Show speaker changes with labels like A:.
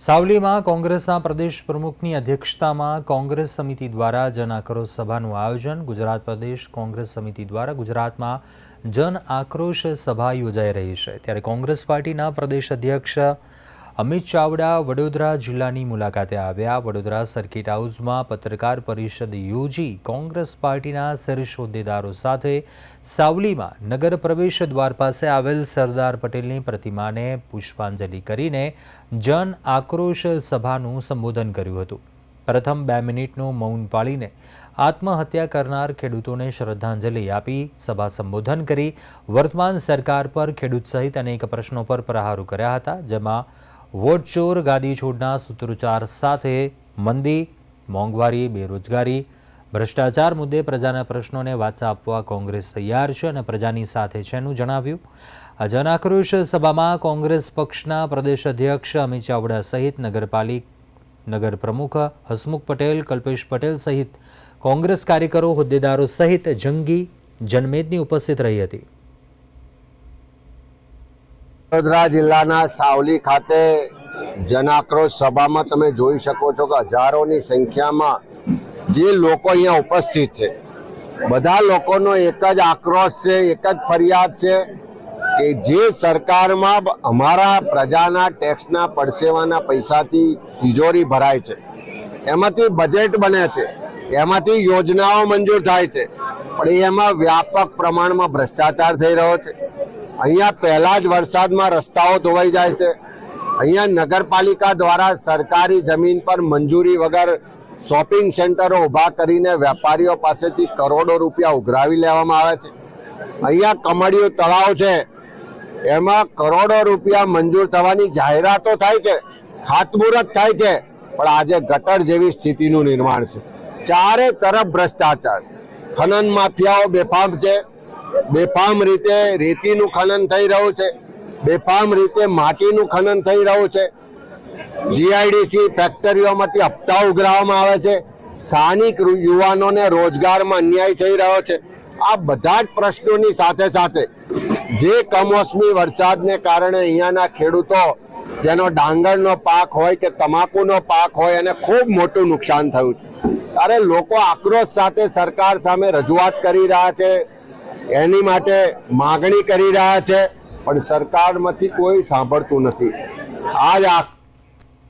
A: સાવલીમાં કોંગ્રેસના પ્રદેશ પ્રમુખની અધ્યક્ષતામાં કોંગ્રેસ સમિતિ દ્વારા જન આક્રોશ સભાનું આયોજન. ગુજરાત પ્રદેશ કોંગ્રેસ સમિતિ દ્વારા ગુજરાતમાં જન આક્રોશ સભા યોજાઈ રહી છે. ત્યારે કોંગ્રેસ પાર્ટીના પ્રદેશ અધ્યક્ષ અમિત ચાવડા વડોદરા જિલ્લાની મુલાકાતે આવ્યા. વડોદરા સર્કિટ હાઉસમાં પત્રકાર પરિષદ યોજી કોંગ્રેસ પાર્ટીના શીર્ષ સાથે સાવલીમાં નગર પ્રવેશ દ્વાર પાસે આવેલ સરદાર પટેલની પ્રતિમાને પુષ્પાંજલિ કરીને જન આક્રોશ સભાનું સંબોધન કર્યું હતું. પ્રથમ બે મિનિટનું મૌન પાળીને આત્મહત્યા કરનાર ખેડૂતોને શ્રદ્ધાંજલિ આપી સભા સંબોધન કરી. વર્તમાન સરકાર પર ખેડૂત સહિત અનેક પ્રશ્નો પર પ્રહારો કર્યા હતા, જેમાં વોટ ચોર ગાદી છોડના સૂત્રોચ્ચાર સાથે મંદી, મોંઘવારી, બેરોજગારી, ભ્રષ્ટાચાર મુદ્દે પ્રજાના પ્રશ્નોને વાચા આપવા કોંગ્રેસ તૈયાર છે અને પ્રજાની સાથે છે એનું જણાવ્યું. આ જનાક્રોશ સભામાં કોંગ્રેસ પક્ષના પ્રદેશ અધ્યક્ષ અમિત ચાવડા સહિત નગરપાલિક, નગર પ્રમુખ હસમુખ પટેલ, કલ્પેશ પટેલ સહિત કોંગ્રેસ કાર્યકરો, હોદ્દેદારો સહિત જંગી જનમેદની ઉપસ્થિત રહી હતી.
B: વડોદરા જિલ્લાના સાવલી ખાતે જનાક્રોશ સભામાં તમે જોઈ શકો છો કે હજારોની સંખ્યામાં જે લોકો અહીંયા ઉપસ્થિત છે, બધા લોકોનો એક જ આક્રોશ છે, એક જ ફરિયાદ છે કે જે સરકારમાં અમારા પ્રજાના ટેક્સના પડસેવાના પૈસાથી તિજોરી ભરાય છે, એમાંથી બજેટ બને છે, એમાંથી યોજનાઓ મંજૂર થાય છે, પણ એમાં વ્યાપક પ્રમાણમાં ભ્રષ્ટાચાર થઈ રહ્યો છે. અહીંયા પહેલા જ વરસાદમાં રસ્તાઓ ધોવાઈ જાય છે. અહીંયા નગરપાલિકા દ્વારા સરકારી જમીન પર મંજૂરી વગર શોપિંગ સેન્ટરો ઊભા કરીને વેપારીઓ પાસેથી કરોડો રૂપિયા ઉઘરાવી લેવામાં આવે છે. અહીંયા કમળિયું તળાવ છે. એમાં કરોડો રૂપિયા મંજૂર થવાની જાહેરાતો થાય છે. ખાતમુહૂર્ત થાય છે. પણ આજે ગટર જેવી સ્થિતિનું નિર્માણ છે. ચારે તરફ ભ્રષ્ટાચાર. ખનન માફિયાઓ બેફામ છે. બેફામ રીતે રેતીનું ખનન થઈ રહ્યું છે. બેફામ રીતે માટીનું ખનન થઈ રહ્યું છે. જીઆઈડીસી ફેક્ટરીઓમાંથી હપ્તા ઉઘરાવવામાં આવે છે. સ્થાનિક યુવાનોને રોજગારમાં અન્યાય થઈ રહ્યો છે. આ બધા જ પ્રશ્નોની સાથે સાથે જે કમોસમી વરસાદને કારણે અહીંયાના ખેડૂતો, જેનો ડાંગરનો પાક હોય કે તમાકુનો પાક હોય, એને ખૂબ મોટું નુકસાન થયું છે. ત્યારે લોકો આક્રોશ સાથે સરકાર સામે રજૂઆત કરી રહ્યા છે. એની માટે માગણી કરી રહ્યા છે પણ સરકારમાંથી કોઈ સાંભળતું નથી. આજ આ